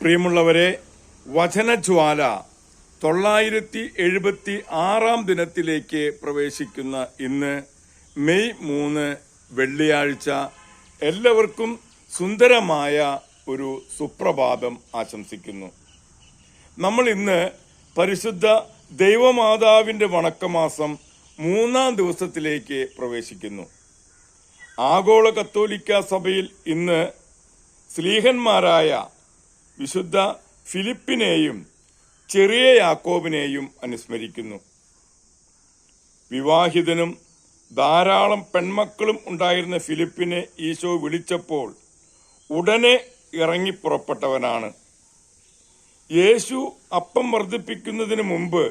പ്രിയമുള്ളവരെ വചനജ്വാല തൊള്ളായിരത്തി എഴുപത്തി ആറാം ദിനത്തിലേക്ക് പ്രവേശിക്കുന്ന ഇന്ന് മെയ് മൂന്ന് വെള്ളിയാഴ്ച എല്ലാവർക്കും സുന്ദരമായ ഒരു സുപ്രഭാതം ആശംസിക്കുന്നു. നമ്മൾ ഇന്ന് പരിശുദ്ധ ദൈവമാതാവിന്റെ വണക്കമാസം മൂന്നാം ദിവസത്തിലേക്ക് പ്രവേശിക്കുന്നു. ആഗോള കത്തോലിക്ക സഭയിൽ ഇന്ന് സ്ലീഹന്മാരായ വിശുദ്ധ ഫിലിപ്പിനെയും ചെറിയ യാക്കോബിനെയും അനുസ്മരിക്കുന്നു. വിവാഹിതനും ധാരാളം പെൺമക്കളും ഉണ്ടായിരുന്ന ഫിലിപ്പിനെ ഈശോ വിളിച്ചപ്പോൾ ഉടനെ ഇറങ്ങിപ്പുറപ്പെട്ടവനാണ് യേശു അപ്പം വർദ്ധിപ്പിക്കുന്നതിന് മുമ്പ്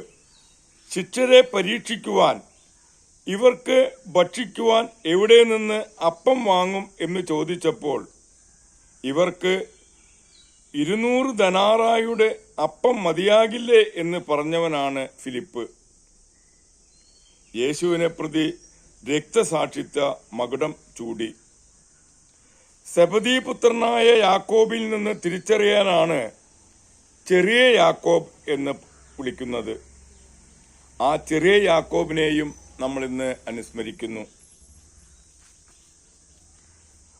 ശിക്ഷരെ പരീക്ഷിക്കുവാൻ ഇവർക്ക് ഭക്ഷിക്കുവാൻ എവിടെ നിന്ന് അപ്പം വാങ്ങും എന്ന് ചോദിച്ചപ്പോൾ ഇവർക്ക് ഇരുന്നൂറ് ധനാറായുടെ അപ്പം മതിയാകില്ലേ എന്ന് പറഞ്ഞവനാണ് ഫിലിപ്പ്. യേശുവിനെ പ്രതി രക്തസാക്ഷിത്വ മകുടം ചൂടി. സെബദീപുത്രനായ യാക്കോബിൽ നിന്ന് തിരിച്ചറിയാനാണ് ചെറിയ യാക്കോബ് എന്ന് വിളിക്കുന്നത്. ആ ചെറിയ യാക്കോബിനെയും നമ്മൾ ഇന്ന് അനുസ്മരിക്കുന്നു.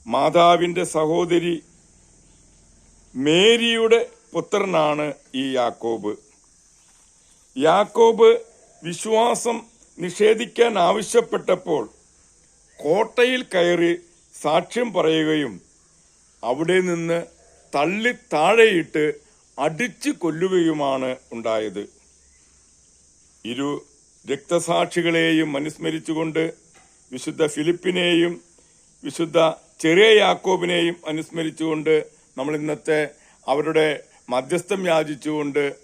മാതാവിന്റെ സഹോദരി മേരിയുടെ പുത്രനാണ് ഈ യാക്കോബ്. യാക്കോബ് വിശ്വാസം നിഷേധിക്കാൻ ആവശ്യപ്പെട്ടപ്പോൾ കോട്ടയിൽ കയറി സാക്ഷ്യം പറയുകയും അവിടെ നിന്ന് തള്ളി താഴെയിട്ട് അടിച്ചു കൊല്ലുകയുമാണ് ഉണ്ടായത്. ഇരു രക്തസാക്ഷികളെയും അനുസ്മരിച്ചുകൊണ്ട് വിശുദ്ധ ഫിലിപ്പിനെയും വിശുദ്ധ ചെറിയ യാക്കോബിനെയും അനുസ്മരിച്ചുകൊണ്ട് നമ്മൾ ഇന്നത്തെ അവരുടെ മധ്യസ്ഥം യാചിച്ചുകൊണ്ട്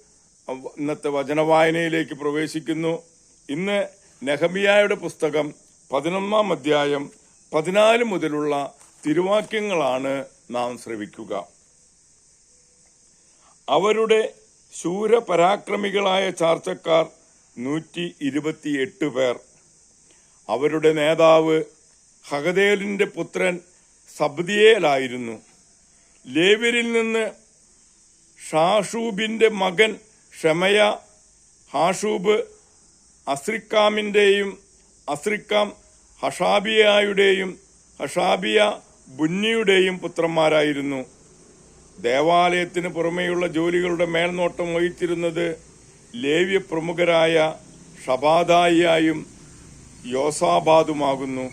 ഇന്നത്തെ വചനവായനയിലേക്ക് പ്രവേശിക്കുന്നു. ഇന്ന് നെഹമിയായുടെ പുസ്തകം പതിനൊന്നാം അധ്യായം പതിനാല് മുതലുള്ള തിരുവാക്യങ്ങളാണ് നാം ശ്രവിക്കുക. അവരുടെ ശൂരപരാക്രമികളായ ചാർച്ചക്കാർ നൂറ്റി ഇരുപത്തിയെട്ട് പേർ. അവരുടെ നേതാവ് ഹഗദേലിന്റെ പുത്രൻ സബ്ദിയേലായിരുന്നു. ലേവ്യരിൽ നിന്ന് ഷാഷൂബിന്റെ മകൻ ഷമയ ഹാഷൂബ് അസ്രിക്കാമിന്റെയും അസ്രിക്കാം ഹഷാബിയായുടെയും ഹഷാബിയ ബുന്നിയുടെയും പുത്രന്മാരായിരുന്നു. ദേവാലയത്തിന് പുറമെയുള്ള ജോലികളുടെ മേൽനോട്ടം വഹിച്ചിരുന്നത് ലേവ്യ പ്രമുഖരായ ഷബാദായിയായും യോസാബാദുമാകുന്നു.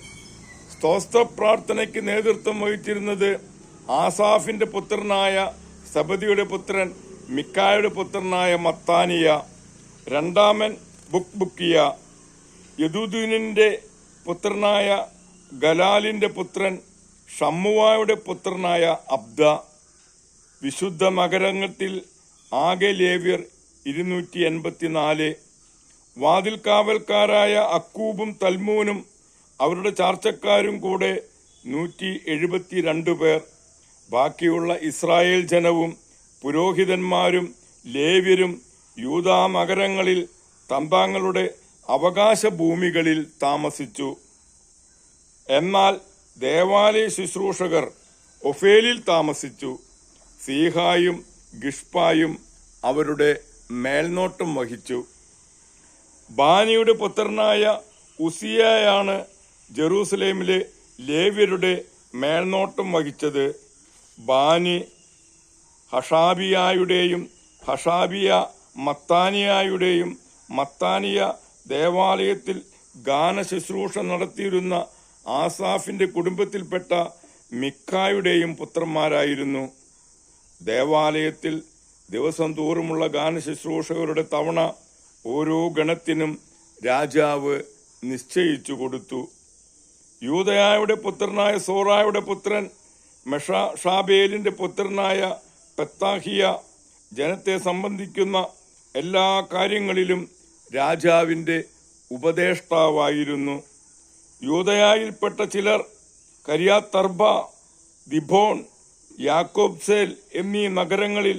സ്തോസ്ത്ര പ്രാർത്ഥനയ്ക്ക് നേതൃത്വം വഹിച്ചിരുന്നത് ആസാഫിന്റെ പുത്രനായ സബദിയുടെ പുത്രൻ മിക്കായുടെ പുത്രനായ മത്താനിയ രണ്ടാമൻ ബുക്ക് ബുക്കിയ യദുദീനിന്റെ പുത്രനായ ഗലാലിന്റെ പുത്രൻ ഷമ്മുവായുടെ പുത്രനായ അബ്ദ. വിശുദ്ധ മകരംഗത്തിൽ ആകെ ലേവ്യർ ഇരുന്നൂറ്റി എൺപത്തിനാല് വാതിൽ അക്കൂബും തൽമൂനും അവരുടെ ചാർച്ചക്കാരും കൂടെ നൂറ്റി എഴുപത്തിരണ്ട് പേർ. ബാക്കിയുള്ള ഇസ്രായേൽ ജനവും പുരോഹിതന്മാരും ലേവ്യരും യൂതാമകരങ്ങളിൽ തമ്പാങ്ങളുടെ അവകാശ ഭൂമികളിൽ താമസിച്ചു. എന്നാൽ ദേവാലയ ശുശ്രൂഷകർ ഒഫേലിൽ താമസിച്ചു. സീഹായും ഗിഷ്പായും അവരുടെ മേൽനോട്ടം വഹിച്ചു. ബാനിയുടെ പുത്രനായ ഉസിയയാണ് ജെറൂസലേമിലെ ലേവ്യരുടെ മേൽനോട്ടം വഹിച്ചത്. ബാനി ഹഷാബിയായുടെയും ഹഷാബിയ മത്താനിയായുടെയും മത്താനിയ ദേവാലയത്തിൽ ഗാന ശുശ്രൂഷ നടത്തിയിരുന്ന ആസാഫിന്റെ കുടുംബത്തിൽപ്പെട്ട മിക്കായുടെയും പുത്രന്മാരായിരുന്നു. ദേവാലയത്തിൽ ദിവസം തോറുമുള്ള ഗാന ശുശ്രൂഷകരുടെ തവണ ഓരോ ഗണത്തിനും രാജാവ് നിശ്ചയിച്ചു കൊടുത്തു. യൂതയായുടെ പുത്രനായ സോറായുടെ പുത്രൻ മെഷാ ഷാബേലിന്റെ പുത്രനായ പെത്താഹിയ ജനത്തെ സംബന്ധിക്കുന്ന എല്ലാ കാര്യങ്ങളിലും രാജാവിന്റെ ഉപദേഷ്ടാവായിരുന്നു. യൂതയായിൽപ്പെട്ട ചിലർ കരിയാത്തർബ ദിഭോൺ യാക്കോബ്സേൽ എന്നീ നഗരങ്ങളിൽ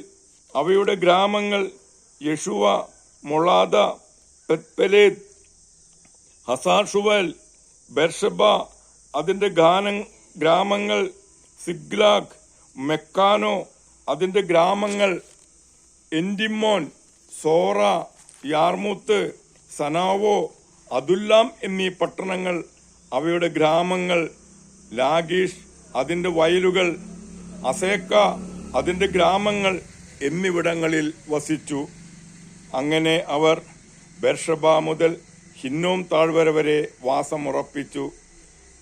അവയുടെ ഗ്രാമങ്ങൾ യഷുവ മൊളാദ പെത്പലേത് ഹസാഷുവൽ ബെർഷബ അതിന്റെ ഗാന ഗ്രാമങ്ങൾ സിഗ്ലാഗ് മെക്കാനോ അതിന്റെ ഗ്രാമങ്ങൾ എൻഡിമോൻ സോറ യാർമൂത്ത് സനാവോ അതുല്ലാം എന്നീ പട്ടണങ്ങൾ അവയുടെ ഗ്രാമങ്ങൾ ലാഗീഷ് അതിന്റെ വയലുകൾ അസേക്ക അതിന്റെ ഗ്രാമങ്ങൾ എന്നിവിടങ്ങളിൽ വസിച്ചു. അങ്ങനെ അവർ ബെർഷബ മുതൽ ഹിന്നോം താഴ്വര വരെ വാസമുറപ്പിച്ചു.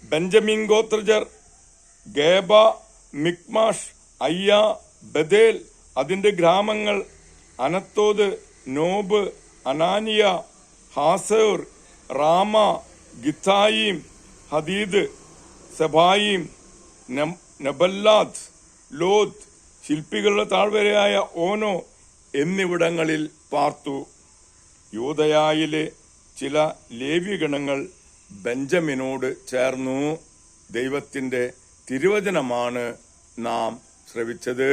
ബെഞ്ചമിൻ ഗോത്രജർ ഗേബ മിക്മാഷ് അയ്യ ബദേൽ അതിന്റെ ഗ്രാമങ്ങൾ അനത്തോത് നോബ് അനാനിയ ഹാസേർ റാമ ഗിത്തായിം ഹദീദ് സെബായിം നബല്ലാദ് ലോത്ത് ശില്പികളുടെ താഴ്വരയായ ഓനോ എന്നിവിടങ്ങളിൽ പാർത്തു. യൂതയായിലെ ചില ലേവ്യഗണങ്ങൾ ബെഞ്ചമിനോട് ചേർന്നു. ദൈവത്തിന്റെ തിരുവചനമാണ് നാം ശ്രവിച്ചത്.